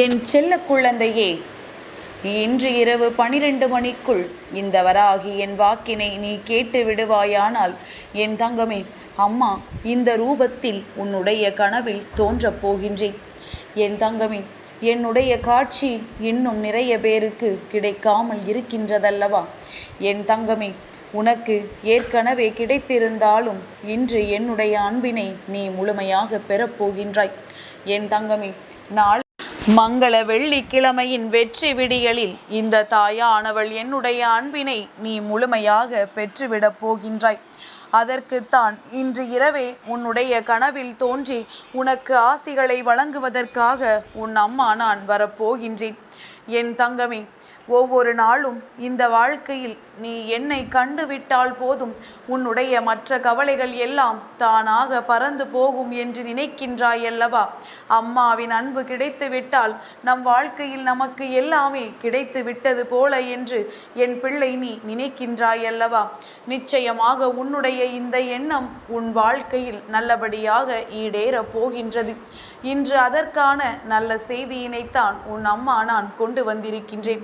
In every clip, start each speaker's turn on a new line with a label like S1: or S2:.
S1: என் செல்ல குழந்தையே இன்று இரவு பனிரெண்டு மணிக்குள் இந்த வராகி என் வாக்கினை நீ கேட்டு விடுவாயானால் என் தங்கமே அம்மா இந்த ரூபத்தில் உன்னுடைய கனவில் தோன்றப் போகின்றேன். என் தங்கமே என்னுடைய காட்சி இன்னும் நிறைய பேருக்கு கிடைக்காமல் இருக்கின்றதல்லவா? என் தங்கமே உனக்கு ஏற்கனவே கிடைத்திருந்தாலும் இன்று என்னுடைய அன்பினை நீ முழுமையாக பெறப்போகின்றாய் என் தங்கமே நாளை மங்கள வெள்ளிக்கிழமையின் வெற்றி விடியலில் இந்த தாயானவள் என்னுடைய அன்பினை நீ முழுமையாக பெற்றுவிடப் போகின்றாய். அதற்குத்தான் இன்று இரவே உன்னுடைய கனவில் தோன்றி உனக்கு ஆசிகளை வழங்குவதற்காக உன் அம்மா நான் வரப்போகின்றேன் என் தங்கமே ஒவ்வொரு நாளும் இந்த வாழ்க்கையில் நீ என்னை கண்டுவிட்டால் போதும். உன்னுடைய மற்ற கவலைகள் எல்லாம் தானாக பறந்து போகும் என்று நினைக்கின்றாய் அல்லவா அம்மாவின் அன்பு கிடைத்து விட்டால் நம் வாழ்க்கையில் நமக்கு எல்லாமே கிடைத்து விட்டது போல என்று என் பிள்ளை நீ நினைக்கின்றாய் அல்லவா நிச்சயமாக உன்னுடைய இந்த எண்ணம் உன் வாழ்க்கையில் நல்லபடியாக ஈடேறப் போகின்றது. இன்று அதற்கான நல்ல செய்தியினைத்தான் உன் அம்மா நான் கொண்டு வந்திருக்கின்றேன்.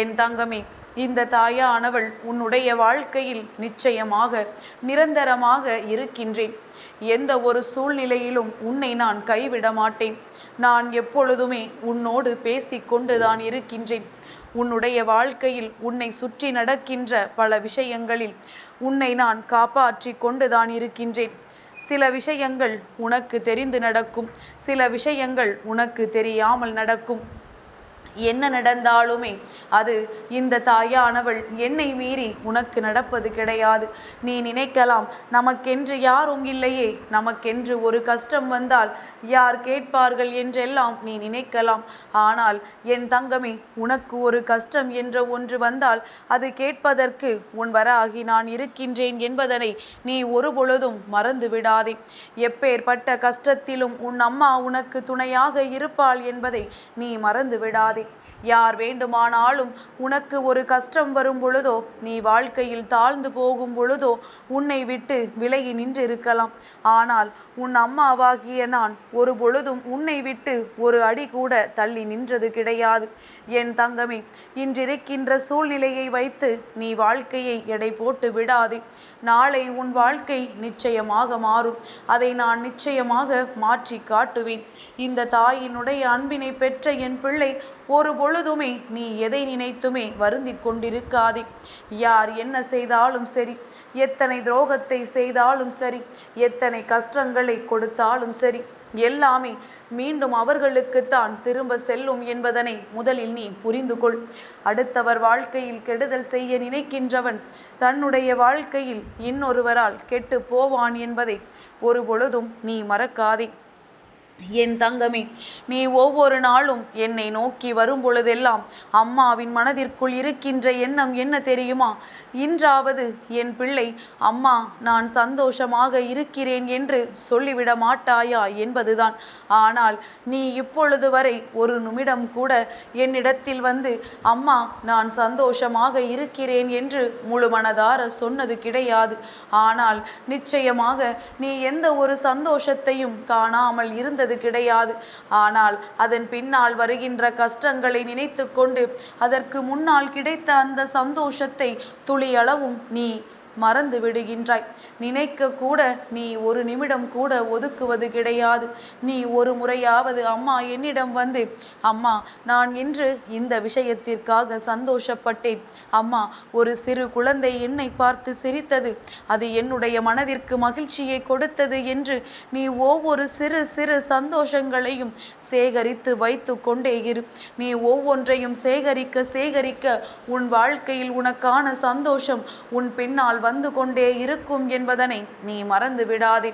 S1: என் தங்கமே இந்த தாயானவள் உன்னுடைய வாழ்க்கையில் நிச்சயமாக நிரந்தரமாக இருக்கின்றேன். எந்த ஒரு சூழ்நிலையிலும் உன்னை நான் கைவிட மாட்டேன். நான் எப்பொழுதுமே உன்னோடு பேசிக்கொண்டுதான் இருக்கின்றேன். உன்னுடைய வாழ்க்கையில் உன்னை சுற்றி நடக்கின்ற பல விஷயங்களில் உன்னை நான் காப்பாற்றி கொண்டுதான் இருக்கின்றேன். சில விஷயங்கள் உனக்கு தெரிந்து நடக்கும் சில விஷயங்கள் உனக்கு தெரியாமல் நடக்கும். என்ன நடந்தாலுமே அது இந்த தாயானவள் என்னை மீறி உனக்கு நடப்பது கிடையாது. நீ நினைக்கலாம் நமக்கென்று யாரும் இல்லையே. நமக்கென்று ஒரு கஷ்டம் வந்தால் யார் கேட்பார்கள் என்றெல்லாம் நீ நினைக்கலாம். ஆனால் என் தங்கமே உனக்கு ஒரு கஷ்டம் என்ற ஒன்று வந்தால் அது கேட்பதற்கு உன் வராகி நான் இருக்கின்றேன் என்பதனை நீ ஒரு பொழுதும் மறந்து விடாதே. எப்பேற்பட்ட கஷ்டத்திலும் உன் அம்மா உனக்கு துணையாக இருப்பாள் என்பதை நீ மறந்து விடாதே. யார் வேண்டுமானாலும் உனக்கு ஒரு கஷ்டம் வரும் பொழுதோ நீ வாழ்க்கையில் தாழ்ந்து போகும் பொழுதோ உன்னை விட்டு விலகி நின்றிருக்கலாம். ஆனால் உன் அம்மாவாகிய நான் ஒரு பொழுதும் உன்னை விட்டு ஒரு அடி கூட தள்ளி நின்றது கிடையாது. என் தங்கமே இன்றிருக்கின்ற சூழ்நிலையை வைத்து நீ வாழ்க்கையை எடை போட்டு விடாதே. நாளை உன் வாழ்க்கை நிச்சயமாக மாறும். அதை நான் நிச்சயமாக மாற்றி காட்டுவேன். இந்த தாயினுடைய அன்பினை பெற்ற என் பிள்ளை ஒரு பொழுதுமே நீ எதை நினைத்துமே வருந்தி கொண்டிருக்காதே. யார் என்ன செய்தாலும் சரி எத்தனை துரோகத்தை செய்தாலும் சரி எத்தனை கஷ்டங்களை கொடுத்தாலும் சரி எல்லாமே மீண்டும் அவர்களுக்குத்தான் திரும்ப செல்லும் என்பதனை முதலில் நீ புரிந்து கொள். அடுத்தவர் வாழ்க்கையில் கெடுதல் செய்ய நினைக்கின்றவன் தன்னுடைய வாழ்க்கையில் இன்னொருவரால் கெட்டு போவான் என்பதை ஒரு பொழுதும் நீ மறக்காதே. என் தங்கமே நீ ஒவ்வொரு நாளும் என்னை நோக்கி வரும் பொழுதெல்லாம் அம்மாவின் மனதிற்குள் இருக்கின்ற எண்ணம் என்ன தெரியுமா? இன்றாவது என் பிள்ளை அம்மா நான் சந்தோஷமாக இருக்கிறேன் என்று சொல்லிவிட மாட்டாயா என்பதுதான். ஆனால் நீ இப்பொழுது வரை ஒரு நிமிடம் கூட என்னிடத்தில் வந்து அம்மா நான் சந்தோஷமாக இருக்கிறேன் என்று முழு மனதார சொன்னது கிடையாது. ஆனால் நிச்சயமாக நீ எந்த ஒரு சந்தோஷத்தையும் காணாமல் இருந்த இருந்தது கிடையாது. ஆனால் அதன் பின்னால் வருகின்ற கஷ்டங்களை நினைத்து கொண்டு அதற்கு முன்னால் கிடைத்த அந்த சந்தோஷத்தை துளியளவும் நீ மறந்து விடுகின்றாய். நினைக்க கூட நீ ஒரு நிமிடம் கூட ஒதுக்குவது கிடையாது. நீ ஒரு முறையாவது அம்மா என்னிடம் வந்து அம்மா நான் இன்று இந்த விஷயத்திற்காக சந்தோஷப்பட்டேன். அம்மா ஒரு சிறு குழந்தை என்னை பார்த்து சிரித்தது. அது என்னுடைய மனதிற்கு மகிழ்ச்சியை கொடுத்தது என்று நீ ஒவ்வொரு சிறு சிறு சந்தோஷங்களையும் சேகரித்து வைத்து கொண்டே இரு. நீ ஒவ்வொன்றையும் சேகரிக்க சேகரிக்க உன் வாழ்க்கையில் உனக்கான சந்தோஷம் உன் பின்னால் வந்து கொண்டே இருக்கும் என்பதனை நீ மறந்து விடாதே.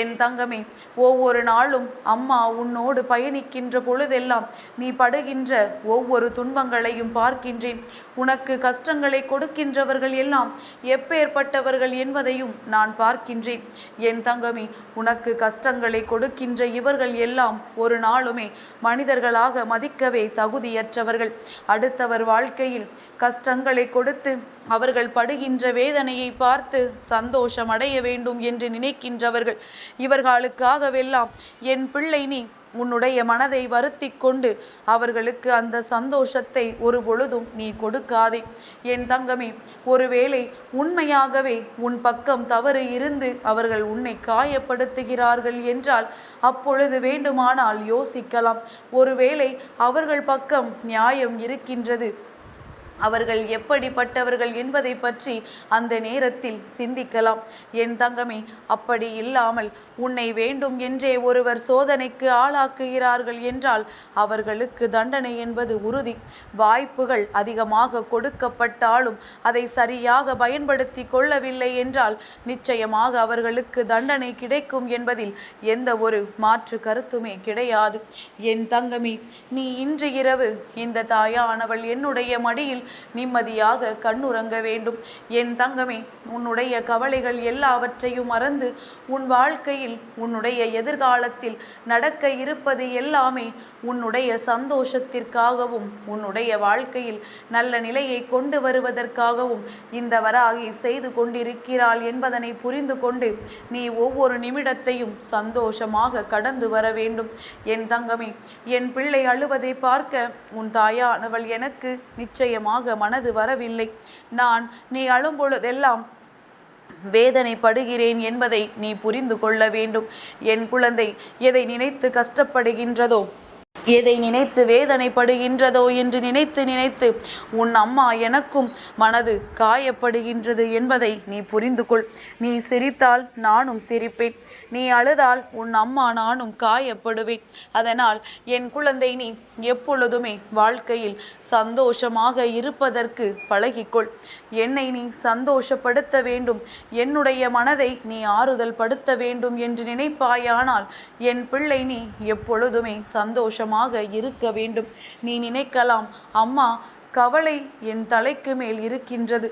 S1: என் தங்கமே ஒவ்வொரு நாளும் அம்மா உன்னோடு பயணிக்கின்ற பொழுதெல்லாம் நீ படுகின்ற ஒவ்வொரு துன்பங்களையும் பார்க்கின்றேன். உனக்கு கஷ்டங்களை கொடுக்கின்றவர்கள் எல்லாம் எப்பேற்பட்டவர்கள் என்பதையும் நான் பார்க்கின்றேன். என் தங்கமே உனக்கு கஷ்டங்களை கொடுக்கின்ற இவர்கள் எல்லாம் ஒரு நாளுமே மனிதர்களாக மதிக்கவே தகுதியற்றவர்கள். அடுத்தவர் வாழ்க்கையில் கஷ்டங்களை கொடுத்து அவர்கள் படுகின்ற வேதனையை பார்த்து சந்தோஷம் அடைய வேண்டும் என்று நினைக்கின்றவர்கள். இவர்களுக்காகவெல்லாம் என் பிள்ளை நீ உன்னுடைய மனதை வருத்தி கொண்டு அவர்களுக்கு அந்த சந்தோஷத்தை ஒரு பொழுதும் நீ கொடுக்காதே. என் தங்கமே ஒருவேளை உண்மையாகவே உன் பக்கம் தவறு இருந்து அவர்கள் உன்னை காயப்படுத்துகிறார்கள் என்றால் அப்பொழுது வேண்டுமானால் யோசிக்கலாம். ஒருவேளை அவர்கள் பக்கம் நியாயம் இருக்கின்றது அவர்கள் எப்படிப்பட்டவர்கள் என்பதை பற்றி அந்த நேரத்தில் சிந்திக்கலாம். என் தங்கமே அப்படி இல்லாமல் உன்னை வேண்டும் என்றே ஒருவர் சோதனைக்கு ஆளாக்குகிறார்கள் என்றால் அவர்களுக்கு தண்டனை என்பது உறுதி. வாய்ப்புகள் அதிகமாக கொடுக்கப்பட்டாலும் அதை சரியாக பயன்படுத்தி கொள்ளவில்லை என்றால் நிச்சயமாக அவர்களுக்கு தண்டனை கிடைக்கும் என்பதில் எந்த ஒரு மாற்று கருத்துமே கிடையாது. என் தங்கமே நீ இன்று இரவு இந்த தாயானவள் என்னுடைய மடியில் நிம்மதியாக கண்ணுறங்க வேண்டும். என் தங்கமே உன்னுடைய கவலைகள் எல்லாவற்றையும் மறந்து உன் வாழ்க்கையில் உன்னுடைய எதிர்காலத்தில் நடக்க இருப்பது எல்லாமே உன்னுடைய சந்தோஷத்திற்காகவும் உன்னுடைய வாழ்க்கையில் நல்ல நிலையை கொண்டு வருவதற்காகவும் இந்த வராகி செய்து கொண்டிருக்கிறாள் என்பதனை புரிந்து கொண்டு நீ ஒவ்வொரு நிமிடத்தையும் சந்தோஷமாக கடந்து வர வேண்டும். என் தங்கமே என் பிள்ளை அழுவதை பார்க்க உன் தாயானவள் எனக்கு நிச்சயமாக மனது வரவில்லை. நான் நீ அழும்பொழுதெல்லாம் வேதனைப்படுகிறேன் என்பதை நீ புரிந்து கொள்ள வேண்டும். என் குழந்தை எதை நினைத்து கஷ்டப்படுகின்றதோ எதை நினைத்து வேதனைப்படுகின்றதோ என்று நினைத்து நினைத்து உன் அம்மா எனக்கும் மனது காயப்படுகின்றது என்பதை நீ புரிந்து கொள். நீ சிரித்தால் நானும் சிரிப்பேன். நீ அழுதால் உன் அம்மா நானும் காயப்படுவேன். அதனால் என் குழந்தை நீ எப்பொழுதுமே வாழ்க்கையில் சந்தோஷமாக இருப்பதற்கு பழகிக்கொள். என்னை நீ சந்தோஷப்படுத்த வேண்டும். என்னுடைய மனதை நீ ஆறுதல் படுத்த வேண்டும் என்று நினைப்பாயானால் என் பிள்ளை நீ எப்பொழுதுமே சந்தோஷமாக இருக்க வேண்டும். நீ நினைக்கலாம் அம்மா கவலை என் தலைக்கு மேல் இருக்கின்றது.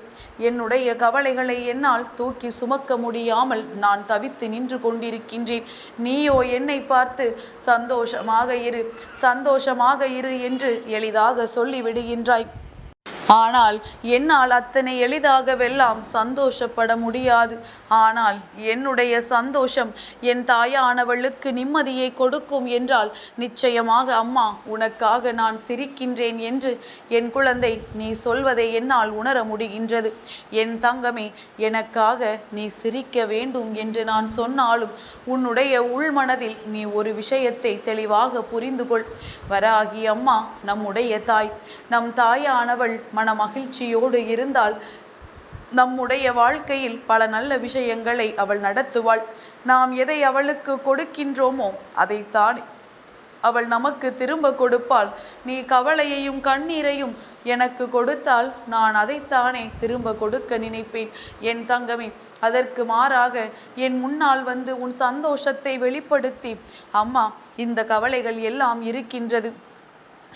S1: என்னுடைய கவலைகளை என்னால் தூக்கி சுமக்க முடியாமல் நான் தவித்து நின்று கொண்டிருக்கின்றேன். நீயோ என்னை பார்த்து சந்தோஷமாக இரு சந்தோஷமாக இரு என்று எளிதாக சொல்லிவிடுகின்றாய். ஆனால் என்னால் அத்தனை எளிதாகவெல்லாம் சந்தோஷப்பட முடியாது. ஆனால் என்னுடைய சந்தோஷம் என் தாயானவளுக்கு நிம்மதியை கொடுக்கும் என்றால் நிச்சயமாக அம்மா உனக்காக நான் சிரிக்கின்றேன் என்று என் குழந்தை நீ சொல்வதை என்னால் உணர முடிகின்றது. என் தங்கமே எனக்காக நீ சிரிக்க வேண்டும் என்று நான் சொன்னாலும் உன்னுடைய உள்மனதில் நீ ஒரு விஷயத்தை தெளிவாக புரிந்து கொள் வராகி அம்மா நம்முடைய தாய். நம் தாயானவள் மன மகிழ்ச்சியோடு இருந்தால் நம்முடைய வாழ்க்கையில் பல நல்ல விஷயங்களை அவள் நடத்துவாள். நாம் எதை அவளுக்கு கொடுக்கின்றோமோ அதைத்தான் அவள் நமக்கு திரும்ப கொடுப்பாள். நீ கவலையையும் கண்ணீரையும் எனக்கு கொடுத்தால் நான் அதைத்தானே திரும்ப கொடுக்க நினைப்பேன். என் தங்கமே அதற்கு மாறாக என் முன்னால் வந்து உன் சந்தோஷத்தை வெளிப்படுத்தி அம்மா இந்த கவலைகள் எல்லாம் இருக்கின்றது.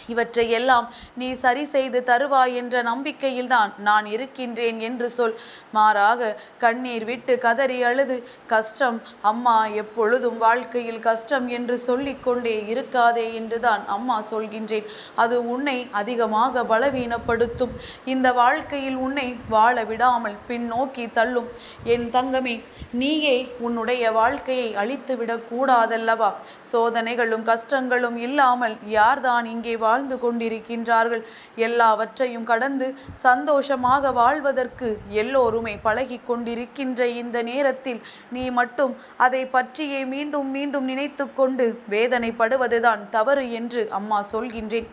S1: இவற்றை எல்லாம் நீ சரி செய்து தருவாய் என்ற நம்பிக்கையில்தான் நான் இருக்கின்றேன் என்று சொல். மாறாக கண்ணீர் விட்டு கதறி அழுது கஷ்டம் அம்மா எப்பொழுதும் வாழ்க்கையில் கஷ்டம் என்று சொல்லிக்கொண்டே இருக்காதே என்றுதான் அம்மா சொல்கின்றேன். அது உன்னை அதிகமாக பலவீனப்படுத்தும். இந்த வாழ்க்கையில் உன்னை வாழ விடாமல் பின்னோக்கி தள்ளும். என் தங்கமே நீயே உன்னுடைய வாழ்க்கையை அழித்துவிடக் கூடாதல்லவா? சோதனைகளும் கஷ்டங்களும் இல்லாமல் யார்தான் இங்கே வாழ்ந்து கொண்டிருக்கின்றார்கள். எல்லாவற்றையும் கடந்து சந்தோஷமாக வாழ்வதற்கு எல்லோருமே பழகி கொண்டிருக்கின்ற இந்த நேரத்தில் நீ மட்டும் அதை பற்றியே மீண்டும் மீண்டும் நினைத்து கொண்டு வேதனைப்படுவதுதான் தவறு என்று அம்மா சொல்கின்றேன்.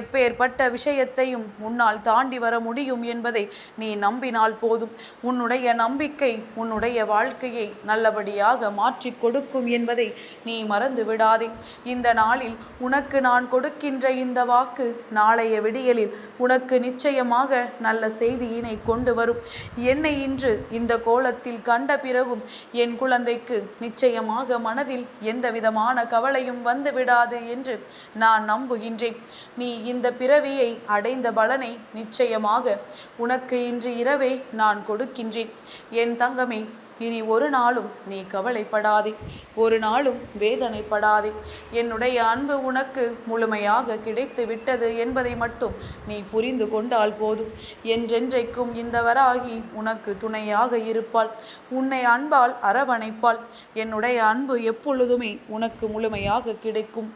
S1: எப்பேற்பட்ட விஷயத்தையும் உன்னால் தாண்டி வர முடியும் என்பதை நீ நம்பினால் போதும். உன்னுடைய நம்பிக்கை உன்னுடைய வாழ்க்கையை நல்லபடியாக மாற்றிக் கொடுக்கும் என்பதை நீ மறந்து விடாதே இந்த நாளில் உனக்கு நான் கொடுக்கின்ற இந்த வாக்கு நாளைய விடியலில் உனக்கு நிச்சயமாக நல்ல செய்தியினை கொண்டு வரும். என்னை இன்று இந்த கோலத்தில் கண்ட பிறகும் என் குழந்தைக்கு நிச்சயமாக மனதில் எந்தவிதமான கவலையும் வந்துவிடாது என்று நான் நம்புகின்றேன். நீ இந்த பிறவியை அடைந்த பலனை நிச்சயமாக உனக்கு இன்று இரவே நான் கொடுக்கின்றேன். என் தங்கமே இனி ஒரு நாளும் நீ கவலைப்படாதே. ஒரு நாளும் வேதனைப்படாதே. என்னுடைய அன்பு உனக்கு முழுமையாக கிடைத்து விட்டது என்பதை மட்டும் நீ புரிந்து கொண்டால் போதும். என்றென்றைக்கும் இந்த வராகி உனக்கு துணையாக இருப்பாள். உன்னை அன்பால் அரவணைப்பாள். என்னுடைய அன்பு எப்பொழுதுமே உனக்கு முழுமையாக கிடைக்கும்.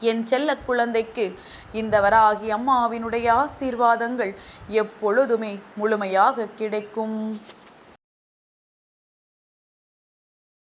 S1: என் செல்ல குழந்தைக்கு இந்த வராகி அம்மாவினுடைய ஆசீர்வாதங்கள் எப்பொழுதுமே முழுமையாக கிடைக்கும்.